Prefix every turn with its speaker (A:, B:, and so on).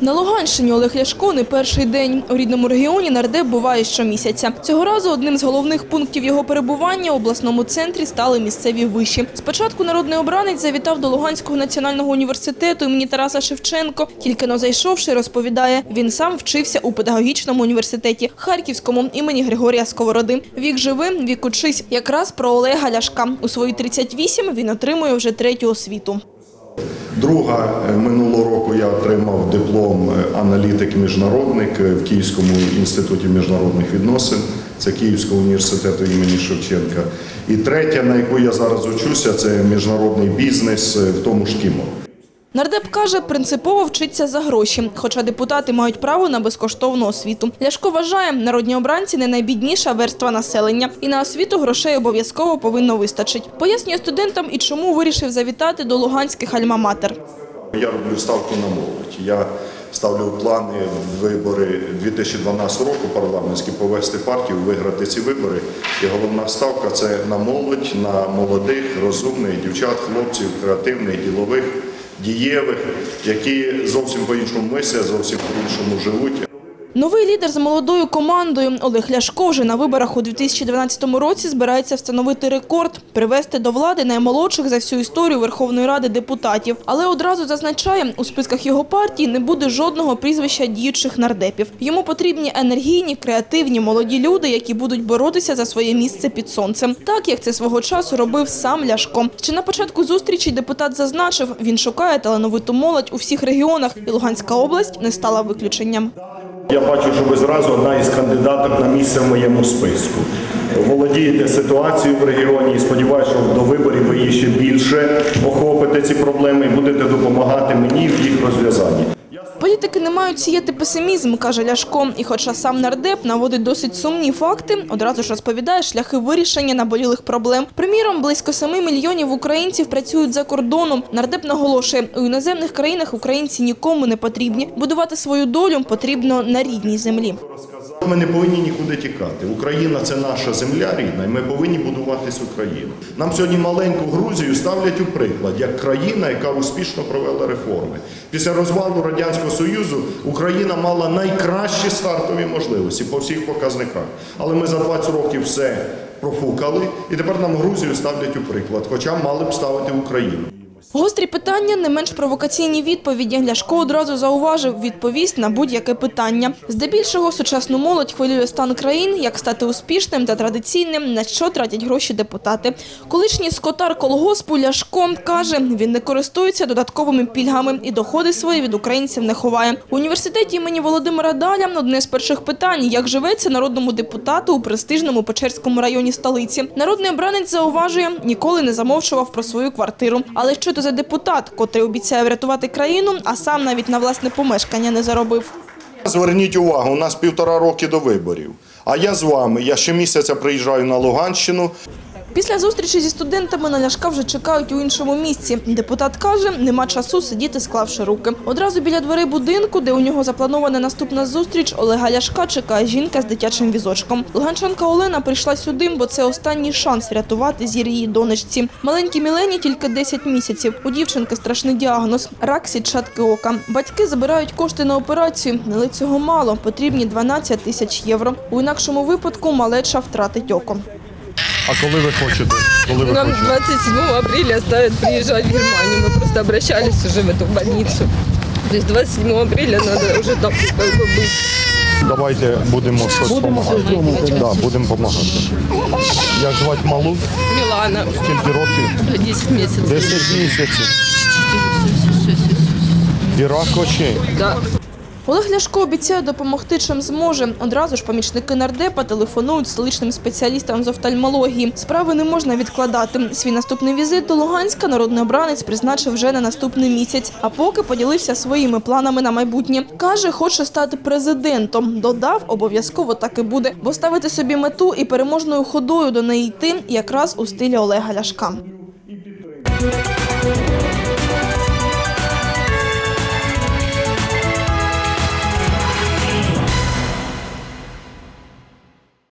A: На Луганщині Олег Ляшко не перший день. У рідному регіоні нардеп буває щомісяця. Цього разу одним з головних пунктів його перебування у обласному центрі стали місцеві виші. Спочатку народний обранець завітав до Луганського національного університету імені Тараса Шевченко. Тільки но зайшовши, розповідає, він сам вчився у педагогічному університеті Харківському імені Григорія Сковороди. Вік живим, вік учись. Якраз про Олега Ляшка. У свої 38 він отримує вже третю освіту.
B: Друга е, минулого року я отримав диплом е, аналітик-міжнародник е, в Київському інституті міжнародних відносин. Це Київського університету імені Шевченка. І третя, на яку я зараз учуся, це міжнародний бізнес в тому ж КІМО.
A: Нардеп каже, принципово вчиться за гроші, хоча депутати мають право на безкоштовну освіту. Ляшко вважає, народні обранці не найбідніша верства населення, і на освіту грошей обов'язково повинно вистачить. Пояснює студентам і чому вирішив завітати до луганських альма-матер.
B: Я роблю ставку на молодь. Я ставлю плани вибори 2012 року парламентські повести партію, виграти ці вибори. І головна ставка це на молодь, на молодих, розумних дівчат, хлопців, креативних, ділових, дієвих, які зовсім по-іншому мислять, зовсім по-іншому живуть.
A: Новий лідер з молодою командою Олег Ляшко вже на виборах у 2012 році збирається встановити рекорд – привести до влади наймолодших за всю історію Верховної Ради депутатів. Але одразу зазначає, у списках його партії не буде жодного прізвища діючих нардепів. Йому потрібні енергійні, креативні, молоді люди, які будуть боротися за своє місце під сонцем. Так, як це свого часу робив сам Ляшко. Ще на початку зустрічі депутат зазначив, він шукає талановиту молодь у всіх регіонах, і Луганська область не стала виключенням.
C: Я бачу, що ви зразу одна із кандидаток на місце в моєму списку. Володієте ситуацією в регіоні і сподіваюся, що до виборів ви її ще більше охопите ці проблеми і будете допомагати мені в їх розв'язанні.
A: Політики не мають сіяти песимізм, каже Ляшко. І хоча сам нардеп наводить досить сумні факти, одразу ж розповідає шляхи вирішення наболілих проблем. Приміром, близько 7 мільйонів українців працюють за кордоном. Нардеп наголошує, у іноземних країнах українці нікому не потрібні. Будувати свою долю потрібно на рідній землі.
B: Ми не повинні нікуди тікати. Україна це наша земля рідна, і ми повинні будуватись Україну. Нам сьогодні маленьку Грузію ставлять у приклад як країна, яка успішно провела реформи. Після розвалу радянського союзу Україна мала найкращі стартові можливості по всіх показниках. Але ми за 20 років все профукали, і тепер нам Грузію ставлять у приклад, хоча мали б ставити Україну.
A: Гострі питання, не менш провокаційні відповіді. Ляшко одразу зауважив відповість на будь-яке питання. Здебільшого сучасну молодь хвилює стан країн, як стати успішним та традиційним, на що тратять гроші депутати. Колишній скотар колгоспу Ляшко каже, він не користується додатковими пільгами і доходи свої від українців не ховає. У університеті імені Володимира Даля одне з перших питань, як живеться народному депутату у престижному Печерському районі столиці. Народний обранець зауважує, ніколи не замовчував про свою квартиру. Але що за депутат, котрий обіцяє врятувати країну, а сам навіть на власне помешкання не заробив.
B: Зверніть увагу, у нас півтора роки до виборів. А я з вами. Я ще місяця приїжджаю на Луганщину.
A: Після зустрічі зі студентами на Ляшка вже чекають у іншому місці. Депутат каже, нема часу сидіти, склавши руки. Одразу біля дверей будинку, де у нього запланована наступна зустріч, Олега Ляшка чекає жінка з дитячим візочком. Луганчанка Олена прийшла сюди, бо це останній шанс врятувати зір її донечці. Маленькій Мілені тільки 10 місяців. У дівчинки страшний діагноз – рак сітчатки ока. Батьки забирають кошти на операцію, але цього мало. Потрібні 12 тисяч євро. У інакшому випадку малеча втратить око.
D: А коли ви хочете? Коли ви
E: Нам
D: хочете?
E: 27 апреля оставят приезжать в Германию. Мы просто обращались уже в эту больницу. То есть 27 апреля надо уже там как бы быть.
D: Давайте будемо щось допомагати. Да, будемо допомагати. Як звати малу?
E: Милана,
D: Скільки років?
E: 10 месяцев.
D: 10 місяців. І рак очей.
E: Да.
A: Олег Ляшко обіцяє допомогти чим зможе. Одразу ж помічники нардепа телефонують столичним спеціалістам з офтальмології. Справи не можна відкладати. Свій наступний візит до Луганська народний обранець призначив вже на наступний місяць. А поки поділився своїми планами на майбутнє. Каже, хоче стати президентом. Додав, обов'язково так і буде, бо ставити собі мету і переможною ходою до неї йти якраз у стилі Олега Ляшка.